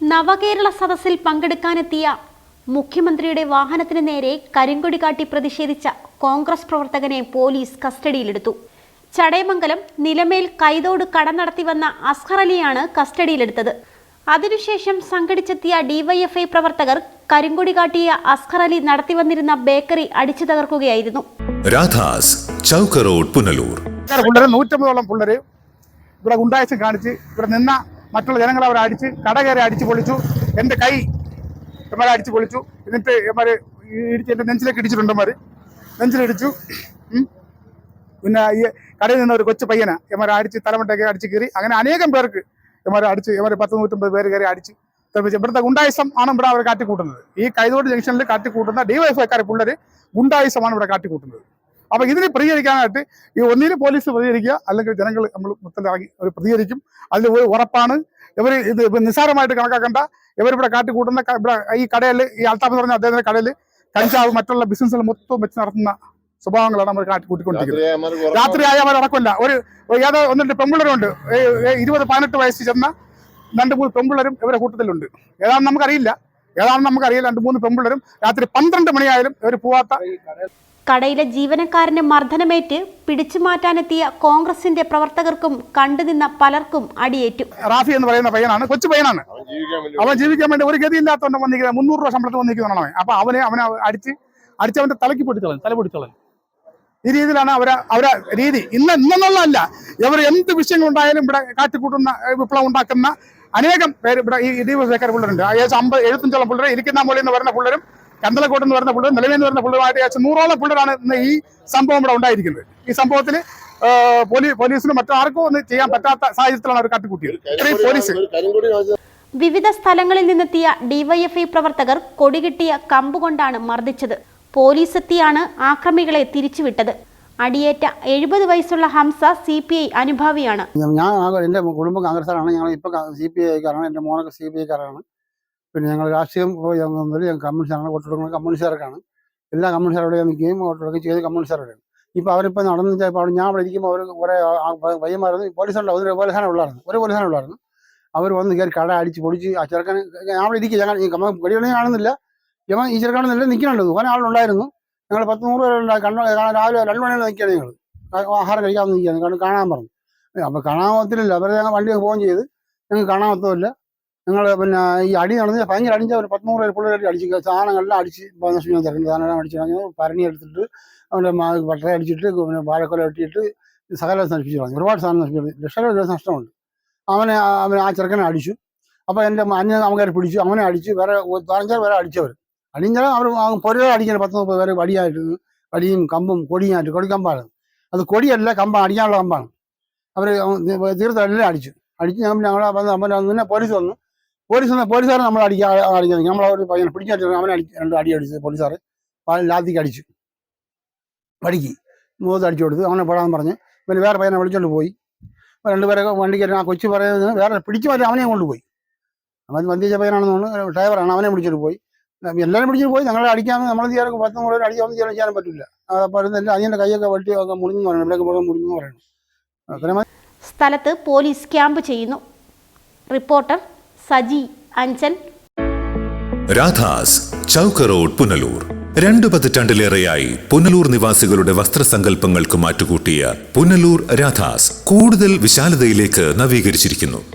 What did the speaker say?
നവകേരള സദസ്സിൽ പങ്കെടുക്കാനെത്തിയ മുഖ്യമന്ത്രിയുടെ വാഹനത്തിന് നേരെ കരിങ്കൊടി കാട്ടി പ്രതിഷേധിച്ച കോൺഗ്രസ് പ്രവർത്തകനെ പോലീസ് കസ്റ്റഡിയിലെടുത്തു. ചടയമംഗലം നിലമേൽ കൈതോട് കട നടത്തി വന്ന അസ്ഹർ അലിയാണ് കസ്റ്റഡിയിലെടുത്തത്. അതിനുശേഷം സംഘടിച്ചെത്തിയ ഡിവൈഎഫ്ഐ പ്രവർത്തകർ കരിങ്കൊടി കാട്ടിയ അസ്ഹർ അലി നടത്തിവന്നിരുന്ന ബേക്കറി അടിച്ചു തകർക്കുകയായിരുന്നു. രാധാസ് ചൗക്ക് റോഡ് പുനലൂർ. പിള്ളേർ നൂറ്റമ്പതോളം പിള്ളേർ ഇവിടെ ഗുണ്ടായസം കാണിച്ച് ഇവിടെ നിന്ന മറ്റുള്ള ജനങ്ങളെ അവരെ അടിച്ച് കട കയറി അടിച്ച് പൊളിച്ചു. എന്റെ കൈ ഇവരെ അടിച്ചു പൊളിച്ചു. എന്നിട്ട് ഇവർ ഇടിച്ച് എന്റെ നെഞ്ചിലേക്ക് ഇടിച്ചിട്ടുണ്ട് ഇവർ നെഞ്ചിലിടിച്ചു. പിന്നെ കടയിൽ നിന്ന് ഒരു കൊച്ചു പയ്യനെ ഇവരെ അടിച്ച് തലമുട്ടൊക്കെ അടിച്ച് കീറി അങ്ങനെ അനേകം പേർക്ക് ഇവരെ അടിച്ച് ഇവർ പത്ത് നൂറ്റമ്പത് പേര് കയറി അടിച്ച് തെറിപ്പിച്ച്. ഇവിടുത്തെ ഗുണ്ടായുസം ആണ് ഇവിടെ അവർ കാട്ടിക്കൂട്ടുന്നത്. ഈ കൈതോട് ജംഗ്ഷനിൽ കാട്ടിക്കൂട്ടുന്ന ഡിവൈഎഫ്ഐക്കാരെ പിള്ളേർ ഗുണ്ടായുസമാണ് ഇവിടെ കാട്ടിക്കൂട്ടുന്നത്. അപ്പൊ ഇതിനെ പ്രതികരിക്കാനായിട്ട് ഈ ഒന്നിന് പോലീസ് പ്രതികരിക്കുക അല്ലെങ്കിൽ ജനങ്ങൾ നമ്മൾ മുത്തലാക്കി അവർ പ്രതികരിക്കും. അതിൽ ഒരു ഉറപ്പാണ്. ഇവർ ഇത് നിസ്സാരമായിട്ട് കണക്കാക്കണ്ട. ഇവരിവിടെ കാട്ടിക്കൂട്ടുന്ന ഇവിടെ ഈ കടയിൽ ഈ അൽത്താഫ് എന്ന് പറഞ്ഞ അദ്ദേഹത്തിന്റെ കടയിൽ കഞ്ചാവ് മറ്റുള്ള ബിസിനസ്സുകൾ മൊത്തം വെച്ച് നടത്തുന്ന സ്വഭാവങ്ങളാണ് നമ്മൾ കാട്ടിക്കൂട്ടിക്കൊണ്ടിരിക്കുന്നത് രാത്രി ആയ അവർ അടക്കമില്ല ഒരു ഒരു ഏതോ ഒന്ന് രണ്ട് ഏ, ഇരുപത് പതിനെട്ട് വയസ്സ് ചെന്ന രണ്ട് മൂന്ന് പെമ്പിള്ളേരും ഇവരെ കൂട്ടത്തിലുണ്ട്. ഏതാണെന്ന് നമുക്കറിയില്ല. ഏതാണെന്ന് നമുക്കറിയില്ല. രണ്ട് മൂന്ന് പെമ്പിള്ളേരും രാത്രി പന്ത്രണ്ട് മണിയായാലും ഇവർ പോവാത്ത കടയിലെ ജീവനക്കാരന് മർദ്ദനമേറ്റ് പിടിച്ചു മാറ്റാനെത്തിയ കോൺഗ്രസിന്റെ പ്രവർത്തകർക്കും കണ്ടുനിന്ന പലർക്കും അടിയേറ്റു. റാഫി എന്ന് പറയുന്ന പയ്യനാണ്. കൊച്ചു പയ്യനാണ്. അവൻ ജീവിക്കാൻ വേണ്ടി ഒരു ഗതി ഗതിയില്ലാത്തതുകൊണ്ട് വന്നിരിക്കുന്നത്. മുന്നൂറ് രൂപ ശമ്പളത്തിൽ വന്നിരിക്കുന്നതാണ് അവൻ. അപ്പൊ അവനെ അവനെ അടിച്ച് അടിച്ച് അവന്റെ തലയ്ക്ക് തല പൊട്ടിച്ചളയും ഈ രീതിയിലാണ് അവരെ അവരെ രീതി. ഇന്ന് ഇന്നെന്നുള്ളതല്ല. ഇവർ എന്ത് വിഷയങ്ങളുണ്ടായാലും ഇവിടെ കാട്ടിക്കൂട്ടുന്ന വിപ്ലവം ഉണ്ടാക്കുന്ന അനേകം പേര് ഇവിടെ ഈ ഡിവൈഎസ്ഐക്കാർ പിള്ളേരുണ്ട് ഏകദേശം അമ്പത് എഴുപത്തഞ്ചോളം പിള്ളേർ ഇരിക്കുന്ന മൊഴി എന്ന് പറയുന്ന പിള്ളേരും കന്തലക്കോട്ട് എന്ന് പറയുന്ന പിള്ളേർ നിലവിൽ എന്ന് പറയുന്ന പിള്ളേരുമായിട്ട് ഏകദേശം നൂറോളം പിള്ളേരാണ് ഇന്ന് ഈ സംഭവം ഇവിടെ ഉണ്ടായിരിക്കുന്നത്. ഈ സംഭവത്തിൽ പോലീസ് പോലീസിന് മറ്റാർക്കും ഒന്നും ചെയ്യാൻ പറ്റാത്ത സാഹചര്യത്തിലാണ് അവർ കാട്ടിക്കൂട്ടിയത്. ഇത്രയും പോലീസ്. വിവിധ സ്ഥലങ്ങളിൽ നിന്നെത്തിയ ഡിവൈഎഫ്ഐ പ്രവർത്തകർ കൊടികിട്ടിയ കമ്പുകൊണ്ടാണ് മർദ്ദിച്ചത്. പോലീസ് എത്തിയാണ് ആക്രമികളെ തിരിച്ചുവിട്ടത്. അടിയേറ്റ എഴുപത് വയസ്സുള്ള ഹംസ സി പി ഐ അനുഭാവിയാണ്. ഞാൻ ഞാൻ എന്റെ കുടുംബം കോൺഗ്രസ്സാണ് ഞങ്ങൾ ഇപ്പോൾ സി പി ഐക്കാരാണ്. എന്റെ മോനൊക്കെ സി പി ഐക്കാരാണ്. പിന്നെ ഞങ്ങൾ രാഷ്ട്രീയം ഞങ്ങൾ കമ്മ്യൂണിസ്റ്റാണ് വോട്ട് കൊടുക്കുന്നത് എല്ലാ കമ്മ്യൂണിസ്റ്റുകാരോടെ നിൽക്കുകയും വോട്ട് കൊടുക്കുകയും ചെയ്ത് കമ്മ്യൂണിസ്റ്റുകാരോടെയാണ് ഇപ്പോൾ അവരിപ്പോൾ നടന്നു ചിലപ്പോൾ ഞാൻ അവിടെ ഇരിക്കുമ്പോൾ അവർ കുറേ പയ്യന്മാരുന്നു പോലീസാണ് ഒരു പോലീസാണ് ഉള്ളായിരുന്നു ഒരു പോലീസാണ് ഉള്ളായിരുന്നു അവർ വന്ന് കയറി കട അടിച്ച് പൊടിച്ച് ആ ചെറുക്കൻ ഞാൻ അവിടെ ഇരിക്കുക. ഞങ്ങൾ വെടിയൊന്നും കാണുന്നില്ല. ഇവൻ ഈ നല്ല നിൽക്കുന്നുണ്ട്. ഓരോ ആളുണ്ടായിരുന്നു ഞങ്ങൾ പത്ത് നൂറ് പേരുണ്ടായി കണ്ണു രാവിലെ രണ്ട് മണിയാണ് നിൽക്കുകയാണ് ഞങ്ങൾ ആഹാരം കഴിക്കാൻ നിൽക്കുകയാണ്. കാരണം കാണാൻ പറഞ്ഞു. അപ്പോൾ കാണാൻ പറ്റില്ല അവരെ ഞങ്ങൾ വണ്ടി ഫോൺ ചെയ്ത്. ഞങ്ങൾക്ക് കാണാൻ പറ്റത്തില്ല ഞങ്ങൾ പിന്നെ ഈ അടി നടന്ന് ഭയങ്കര അടിച്ച ഒരു പത്ത് നൂറ് പേര് പിള്ളേർ അടിച്ച് സാധനങ്ങളെല്ലാം അടിച്ച് നശിപ്പിക്കാൻ തിരഞ്ഞു സാധനമെല്ലാം അടിച്ച് കളഞ്ഞു പരണി എടുത്തിട്ട് അവന്റെ പട്ടറ അടിച്ചിട്ട് പിന്നെ വാഴക്കൊല വെട്ടിയിട്ട് സകല നശിപ്പിച്ചു കളഞ്ഞു. ഒരുപാട് സാധനം നശിപ്പിച്ചു ലക്ഷങ്ങൾ നഷ്ടമുണ്ട്. അവനെ അവൻ ആ ചെറുക്കനെ അടിച്ചു. അപ്പോൾ എന്റെ അന്യ നമുക്കാർ പിടിച്ചു. അവനെ അടിച്ച് വേറെ പതിനഞ്ചാറ് പേരെ അടിച്ചവർ അടിഞ്ഞാൽ അവർ പൊരവെ അടിക്കാൻ പത്ത് മുപ്പത് പേര് വടിയായിട്ട് വടിയും കമ്പും കൊടിയായിട്ട് കൊടിക്കമ്പാണ് അത് കൊടിയല്ല കമ്പാണ് അടിക്കാനുള്ള കമ്പാണ് അവർ തീർത്ത് എല്ലാം അടിച്ചു അടിച്ച് ഞങ്ങൾ ഞങ്ങളെ വന്ന് നമ്മൾ പിന്നെ പോലീസ് വന്നു പോലീസ് വന്ന പോലീസുകാരെ നമ്മൾ അടിക്കാൻ അടിച്ചത് നമ്മൾ ഒരു പയ്യനെ പിടിച്ചു അവനെ അടി രണ്ട് അടി അടിച്ചത് പോലീസുകാർ ലാത്തിക്ക് അടിച്ചു വടിക്ക് മുഖത്ത് അടിച്ചു കൊടുത്ത് അവനെ പെടാന്ന് പറഞ്ഞ് പിന്നെ വേറെ പയ്യനെ വിളിച്ചോണ്ട് പോയി രണ്ടുപേരെ വണ്ടി കയറി ആ കൊച്ചു പറയുന്നത് വേറെ പിടിച്ചു മാറ്റി അവനെയും കൊണ്ടുപോയി അവൻ വന്ധ്യച്ച പയ്യനാണെന്ന് തോന്നുന്നു ഡ്രൈവറാണ് അവനെ പിടിച്ചോണ്ട് പോയി എല്ലാവരും പിടിച്ചു പോയി. ഞങ്ങളെ അടിക്കാൻ നമ്മൾ ചെയ്യാറൊക്കെ പത്ത് നൂറ് അടിക്കാൻ ചെയ്യാൻ ചെയ്യാൻ പറ്റില്ല പറയുന്നില്ല അതിന്റെ കൈയൊക്കെ വെട്ടി ഒക്കെ മുറിഞ്ഞു പറയണം. ഇവിടെയൊക്കെ പോകാൻ മുറിഞ്ഞു പറയണം അത്രയും സ്ഥലത്ത് പോലീസ് ക്യാമ്പ് ചെയ്യുന്നു. Reporter Saji Anchan Radhas Chowk road Punalur. രണ്ടു പതിറ്റാണ്ടിലേറെയായി പുനലൂർ നിവാസികളുടെ വസ്ത്രസങ്കല്പങ്ങൾക്ക് മാറ്റുകൂട്ടിയ പുനലൂർ രാധാസ് കൂടുതൽ വിശാലതയിലേക്ക് നവീകരിച്ചിരിക്കുന്നു.